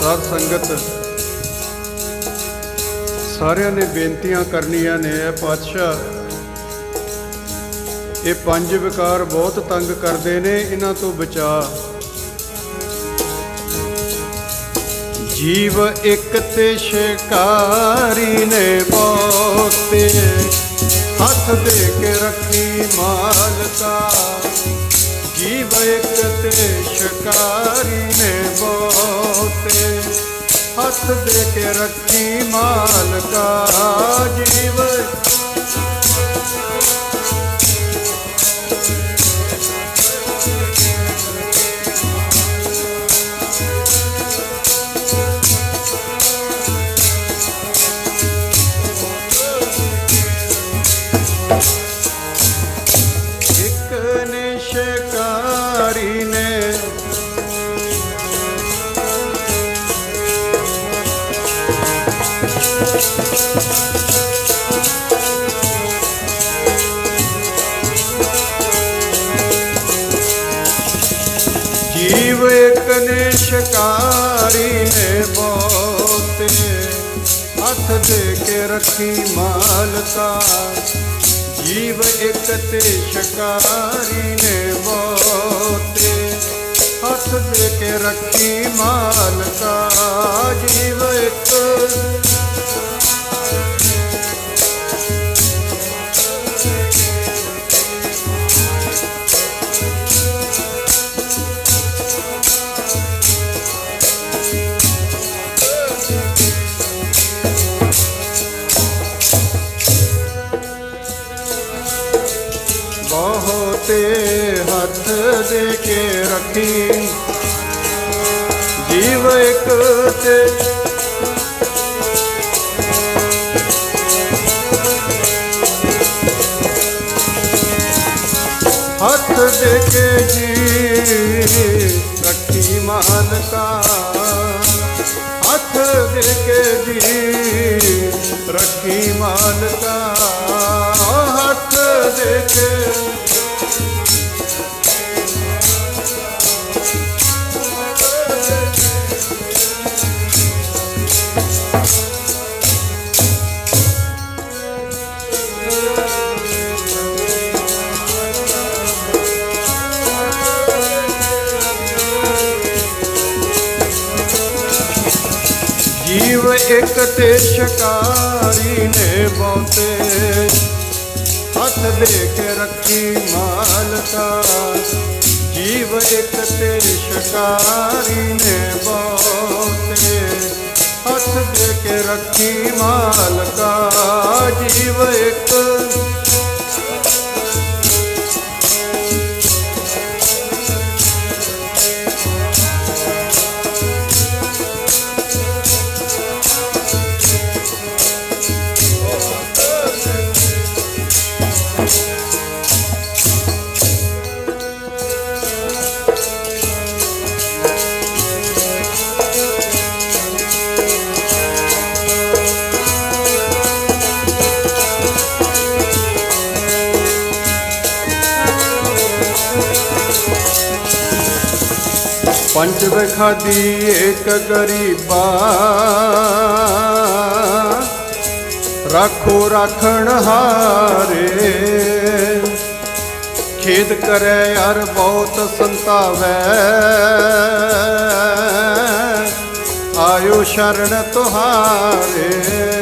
ਸਾਧ ਸੰਗਤ, ਸਾਰਿਆਂ ਨੇ ਬੇਨਤੀਆਂ ਕਰਨੀਆਂ ਨੇ ਐ ਪਾਤਸ਼ਾਹ। ਇਹ ਪੰਜ ਵਿਕਾਰ ਬਹੁਤ ਤੰਗ ਕਰਦੇ ਨੇ ਇਹਨਾਂ ਤੋਂ ਬਚਾ। ਜੀਵ ਇੱਕ ਤੇ ਸ਼ਿਕਾਰੀ ਨੇ ਬਹੁਤੇ ਹੱਥ ਦੇ ਕੇ ਰੱਖੀ ਮਾਲਕਾ। ਜੀਵ ਇੱਕ ਤੇ ਸ਼ਿਕਾਰੀ ਨੇ ਬਹੁਤੇ ਹੱਥ ਦੇ ਕੇ ਰੱਖੀ ਮਾਲਕਾ ਜੀਵ। ਇੱਕ ਨੇ ਸ਼ਿਕਾਰੀ ਜੀਵ ਇੱਕ ਨੇ ਸ਼ਿਕਾਰੀ ਨੇ। ਬਹੁਤੇ ਹੱਥ ਦੇ ਕੇ ਰੱਖੀ ਮਾਲਕਾ ਜੀਵ ਇੱਕ ਤੇ ਸ਼ਿਕਾਰੀ ਨੇ ਬਹੁਤੇ ਹੱਥ ਦੇ ਕੇ ਰੱਖੀ ਮਾਲਕਾ ਜੀਵ ਇੱਕ ਬਹੁਤੇ ਹੱਥ ਦੇ ਕੇ ਰੱਖੀ। ਜੀਵ ਇੱਕ ਤੇ ਹੱਥ ਦੇ ਕੇ ਜੀ ਰੱਖੀ ਮਾਨਤਾ। ਹੱਥ ਦੇ ਕੇ ਜੀ ਰੱਖੀ ਮਾਨਤਾ। ਜੀਵ ਇੱਕ ਤੇ ਸ਼ਿਕਾਰੀ ਨੇ ਬਹੁਤੇ। ਹੱਥ ਦੇ ਕੇ ਰੱਖੀ ਮਾਲਕਾ ਜੀਵ ਇੱਕ ਤੇ ਸ਼ਿਕਾਰੀ ਨੇ ਬਹੁਤੇ। ਹੱਥ ਦੇ ਕੇ ਰੱਖੀ ਮਾਲਕਾ ਜੀਵ ਇੱਕ ਪੰਜ ਵਖਾਦੀ ਇੱਕ ਗਰੀਬਾ। ਰੱਖੋ ਰਾਖਣ ਹਾਰੇ। ਖੇਦ ਕਰੈ ਯਾਰ ਬਹੁਤ ਸੰਤਾਵੈ। ਆਇਓ ਸ਼ਰਨ ਤੁਹਾਰੇ।